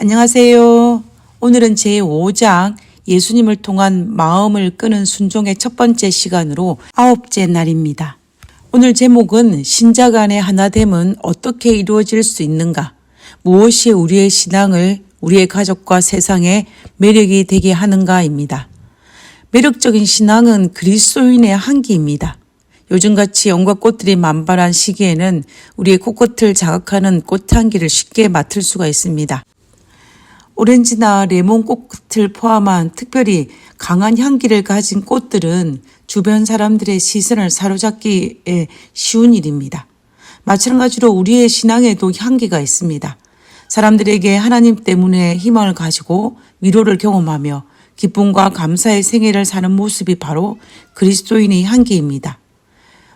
안녕하세요. 오늘은 제5장 예수님을 통한 마음을 끄는 순종의 첫 번째 시간으로 아홉째 날입니다. 오늘 제목은 신자 간의 하나됨은 어떻게 이루어질 수 있는가? 무엇이 우리의 신앙을 우리의 가족과 세상에 매력이 되게 하는가입니다. 매력적인 신앙은 그리스도인의 한기입니다. 요즘같이 온갖 꽃들이 만발한 시기에는 우리의 코끝을 자극하는 꽃향기를 쉽게 맡을 수가 있습니다. 오렌지나 레몬 꽃을 포함한 특별히 강한 향기를 가진 꽃들은 주변 사람들의 시선을 사로잡기에 쉬운 일입니다. 마찬가지로 우리의 신앙에도 향기가 있습니다. 사람들에게 하나님 때문에 희망을 가지고 위로를 경험하며 기쁨과 감사의 생애를 사는 모습이 바로 그리스도인의 향기입니다.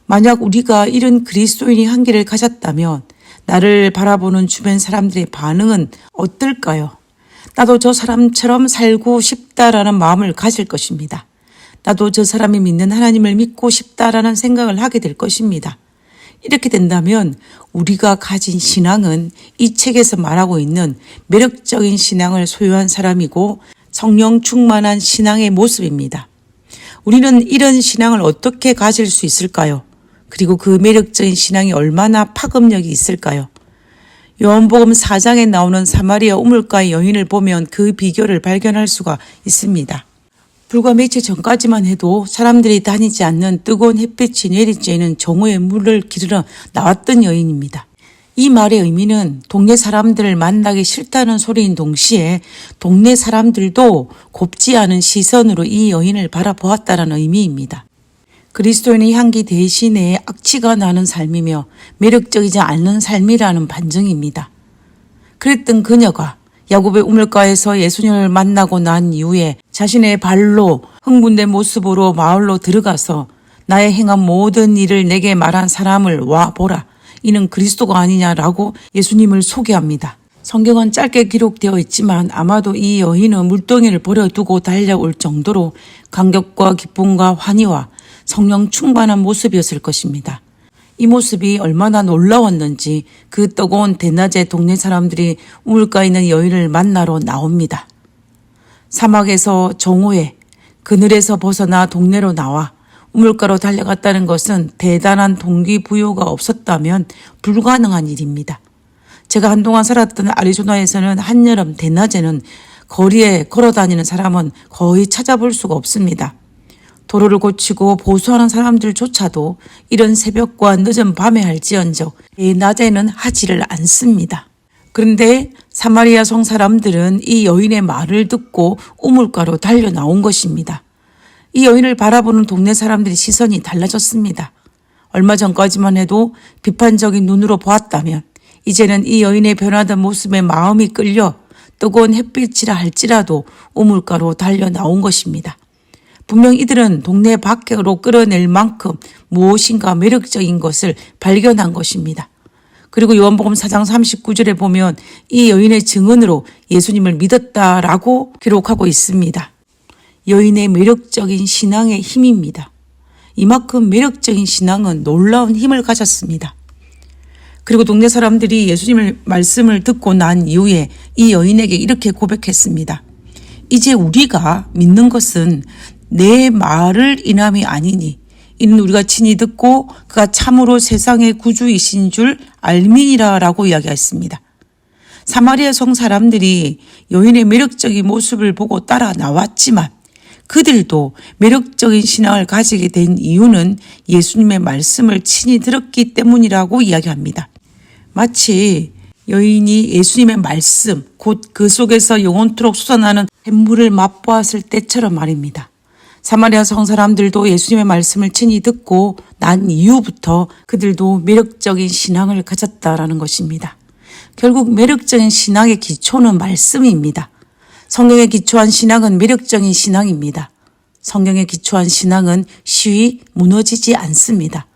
만약 우리가 이런 그리스도인의 향기를 가졌다면 나를 바라보는 주변 사람들의 반응은 어떨까요? 나도 저 사람처럼 살고 싶다라는 마음을 가질 것입니다. 나도 저 사람이 믿는 하나님을 믿고 싶다라는 생각을 하게 될 것입니다. 이렇게 된다면 우리가 가진 신앙은 이 책에서 말하고 있는 매력적인 신앙을 소유한 사람이고 성령 충만한 신앙의 모습입니다. 우리는 이런 신앙을 어떻게 가질 수 있을까요? 그리고 그 매력적인 신앙이 얼마나 파급력이 있을까요? 요한복음 4장에 나오는 사마리아 우물가의 여인을 보면 그 비결을 발견할 수가 있습니다. 불과 며칠 전까지만 해도 사람들이 다니지 않는 뜨거운 햇빛이 내리쬐는 정오의 물을 기르러 나왔던 여인입니다. 이 말의 의미는 동네 사람들을 만나기 싫다는 소리인 동시에 동네 사람들도 곱지 않은 시선으로 이 여인을 바라보았다는 의미입니다. 그리스도인의 향기 대신에 악취가 나는 삶이며 매력적이지 않는 삶이라는 반증입니다. 그랬던 그녀가 야곱의 우물가에서 예수님을 만나고 난 이후에 자신의 발로 흥분된 모습으로 마을로 들어가서 나의 행한 모든 일을 내게 말한 사람을 와 보라. 이는 그리스도가 아니냐라고 예수님을 소개합니다. 성경은 짧게 기록되어 있지만 아마도 이 여인은 물동이를 버려두고 달려올 정도로 감격과 기쁨과 환희와 성령 충만한 모습이었을 것입니다. 이 모습이 얼마나 놀라웠는지 그 뜨거운 대낮에 동네 사람들이 우물가에 있는 여인을 만나러 나옵니다. 사막에서 정오에 그늘에서 벗어나 동네로 나와 우물가로 달려갔다는 것은 대단한 동기부여가 없었다면 불가능한 일입니다. 제가 한동안 살았던 아리조나에서는 한여름 대낮에는 거리에 걸어 다니는 사람은 거의 찾아볼 수가 없습니다. 도로를 고치고 보수하는 사람들조차도 이런 새벽과 늦은 밤에 할지언정 낮에는 하지를 않습니다. 그런데 사마리아 성 사람들은 이 여인의 말을 듣고 우물가로 달려 나온 것입니다. 이 여인을 바라보는 동네 사람들의 시선이 달라졌습니다. 얼마 전까지만 해도 비판적인 눈으로 보았다면 이제는 이 여인의 변화된 모습에 마음이 끌려 뜨거운 햇빛이라 할지라도 우물가로 달려 나온 것입니다. 분명 이들은 동네 밖으로 끌어낼 만큼 무엇인가 매력적인 것을 발견한 것입니다. 그리고 요한복음 4장 39절에 보면 이 여인의 증언으로 예수님을 믿었다라고 기록하고 있습니다. 여인의 매력적인 신앙의 힘입니다. 이만큼 매력적인 신앙은 놀라운 힘을 가졌습니다. 그리고 동네 사람들이 예수님을 말씀을 듣고 난 이후에 이 여인에게 이렇게 고백했습니다. 이제 우리가 믿는 것은 내 말을 인함이 아니니 이는 우리가 친히 듣고 그가 참으로 세상의 구주이신 줄 알미니라라고 이야기했습니다. 사마리아 성 사람들이 여인의 매력적인 모습을 보고 따라 나왔지만 그들도 매력적인 신앙을 가지게 된 이유는 예수님의 말씀을 친히 들었기 때문이라고 이야기합니다. 마치 여인이 예수님의 말씀, 곧 그 속에서 영원토록 솟아나는 샘물을 맛보았을 때처럼 말입니다. 사마리아 성 사람들도 예수님의 말씀을 친히 듣고 난 이후부터 그들도 매력적인 신앙을 가졌다라는 것입니다. 결국 매력적인 신앙의 기초는 말씀입니다. 성경에 기초한 신앙은 매력적인 신앙입니다. 성경에 기초한 신앙은 쉬이 무너지지 않습니다.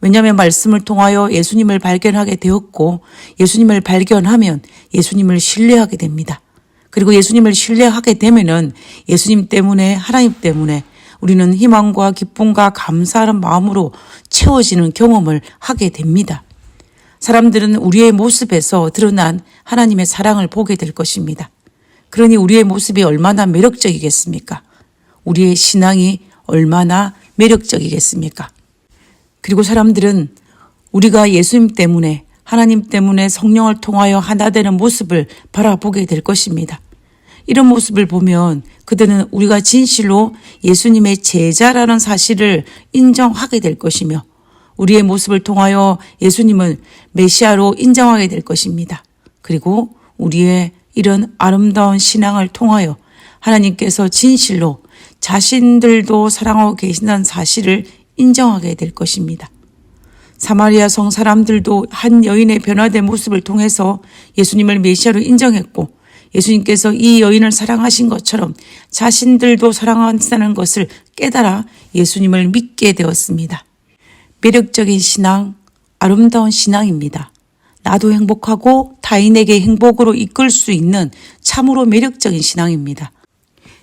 왜냐하면 말씀을 통하여 예수님을 발견하게 되었고 예수님을 발견하면 예수님을 신뢰하게 됩니다. 그리고 예수님을 신뢰하게 되면은 예수님 때문에 하나님 때문에 우리는 희망과 기쁨과 감사하는 마음으로 채워지는 경험을 하게 됩니다. 사람들은 우리의 모습에서 드러난 하나님의 사랑을 보게 될 것입니다. 그러니 우리의 모습이 얼마나 매력적이겠습니까? 우리의 신앙이 얼마나 매력적이겠습니까? 그리고 사람들은 우리가 예수님 때문에 하나님 때문에 성령을 통하여 하나 되는 모습을 바라보게 될 것입니다. 이런 모습을 보면 그들은 우리가 진실로 예수님의 제자라는 사실을 인정하게 될 것이며 우리의 모습을 통하여 예수님을 메시아로 인정하게 될 것입니다. 그리고 우리의 이런 아름다운 신앙을 통하여 하나님께서 진실로 자신들도 사랑하고 계신다는 사실을 인정하게 될 것입니다. 사마리아 성 사람들도 한 여인의 변화된 모습을 통해서 예수님을 메시아로 인정했고 예수님께서 이 여인을 사랑하신 것처럼 자신들도 사랑한다는 것을 깨달아 예수님을 믿게 되었습니다. 매력적인 신앙, 아름다운 신앙입니다. 나도 행복하고 타인에게 행복으로 이끌 수 있는 참으로 매력적인 신앙입니다.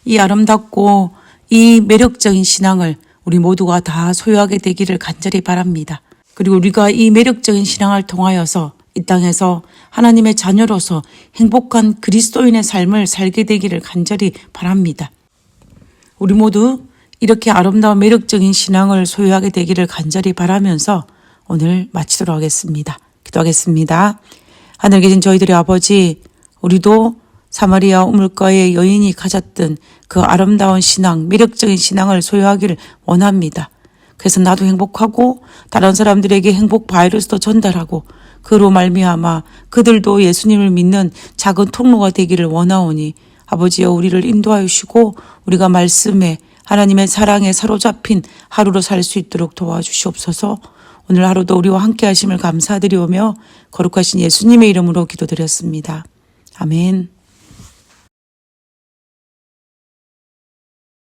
이 아름답고 이 매력적인 신앙을 우리 모두가 다 소유하게 되기를 간절히 바랍니다. 그리고 우리가 이 매력적인 신앙을 통하여서 이 땅에서 하나님의 자녀로서 행복한 그리스도인의 삶을 살게 되기를 간절히 바랍니다. 우리 모두 이렇게 아름다운 매력적인 신앙을 소유하게 되기를 간절히 바라면서 오늘 마치도록 하겠습니다. 기도하겠습니다. 하늘 계신 저희들의 아버지, 우리도 사마리아 우물가의 여인이 가졌던 그 아름다운 신앙, 매력적인 신앙을 소유하기를 원합니다. 그래서 나도 행복하고 다른 사람들에게 행복 바이러스도 전달하고 그로 말미암아 그들도 예수님을 믿는 작은 통로가 되기를 원하오니 아버지여 우리를 인도하여 주시고 우리가 말씀에 하나님의 사랑에 사로잡힌 하루로 살 수 있도록 도와주시옵소서. 오늘 하루도 우리와 함께 하심을 감사드리오며 거룩하신 예수님의 이름으로 기도드렸습니다. 아멘.